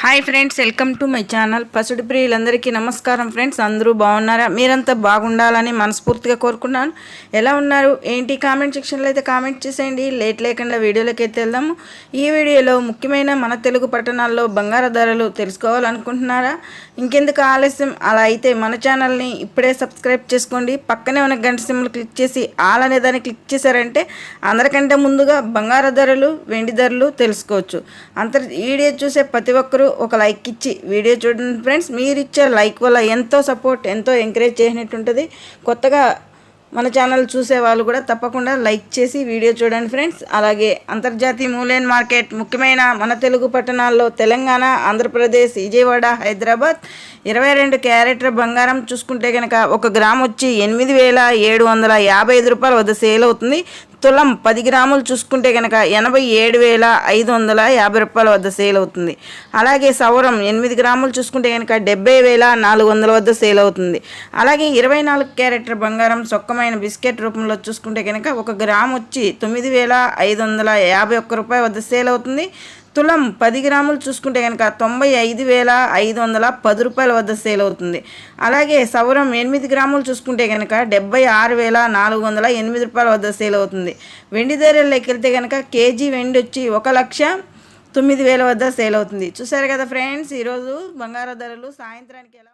Hi friends welcome to my channel. పసుడి ప్రియులందరికీ నమస్కారం friends. అందరూ బాగున్నారా? మీరంతా బాగుండాలని మనస్ఫూర్తిగా కోరుకున్నాను ఎలా ఉన్నారు? ఏంటి? కామెంట్ సెక్షన్లో అయితే కామెంట్ చేసేయండి. లేట్ లేకుండా వీడియోలోకి అయితే వెళ్దాము. ఈ వీడియోలో ముఖ్యమైన మన తెలుగు పట్టణాల్లో బంగారు ధరలు తెలుసుకోవాలనుకుంటున్నారా? ఇంకెందుకు ఆలస్యం? అలా అయితే మన ఛానల్ని ఇప్పుడే సబ్స్క్రైబ్ చేసుకోండి. పక్కనే ఉన్న గంట సింబల్ క్లిక్ చేసి ఆల్ అనే దాన్ని క్లిక్ చేశారంటే అందరికంటే ముందుగా బంగారు ధరలు వెండి ధరలు తెలుసుకోవచ్చు. అంత వీడియో చూసే ప్రతి ఒక్కరూ ఒక లైక్ ఇచ్చి వీడియో చూడండి ఫ్రెండ్స్ మీరు ఇచ్చే లైక్ వల్ల ఎంతో సపోర్ట్ ఎంతో ఎంకరేజ్ చేసినట్టు ఉంటుంది కొత్తగా మన ఛానల్ చూసే వాళ్ళు కూడా తప్పకుండా లైక్ చేసి వీడియో చూడండి ఫ్రెండ్స్ అలాగే అంతర్జాతీయ మూలైన్ మార్కెట్ ముఖ్యమైన మన తెలుగు పట్టణాల్లో తెలంగాణ ఆంధ్రప్రదేశ్ విజయవాడ హైదరాబాద్ ఇరవై రెండు క్యారెట్ల బంగారం చూసుకుంటే కనుక ఒక గ్రామ్ వచ్చి ఎనిమిది వేల ఏడు వందల యాభై ఐదు రూపాయల వద్ద సేల్ అవుతుంది. తులం పది గ్రాములు చూసుకుంటే కనుక ఎనభై ఏడు వేల ఐదు వందల యాభై రూపాయల వద్ద సేల్ అవుతుంది. అలాగే సౌరం ఎనిమిది గ్రాములు చూసుకుంటే కనుక డెబ్బై వేల నాలుగు వందల వద్ద సేల్ అవుతుంది. అలాగే ఇరవై నాలుగు క్యారెట్ బంగారం సొక్కమైన బిస్కెట్ రూపంలో చూసుకుంటే కనుక ఒక గ్రామ్ వచ్చి తొమ్మిది వేల ఐదు వందల యాభై ఒక్క రూపాయల వద్ద సేల్ అవుతుంది. తులం పది గ్రాములు చూసుకుంటే కనుక తొంభై ఐదు వేల ఐదు వందల పది రూపాయల వద్ద సేల్ అవుతుంది. అలాగే సౌరం ఎనిమిది గ్రాములు చూసుకుంటే కనుక డెబ్బై ఆరు వేల నాలుగు వందల ఎనిమిది రూపాయల వద్ద సేల్ అవుతుంది. వెండి ధరల్లోకి వెళ్తే కనుక కేజీ వెండి వచ్చి ఒక లక్ష తొమ్మిది వేల వద్ద సేల్ అవుతుంది. చూసారు కదా ఫ్రెండ్స్ ఈరోజు బంగారు ధరలు సాయంత్రానికి ఎలా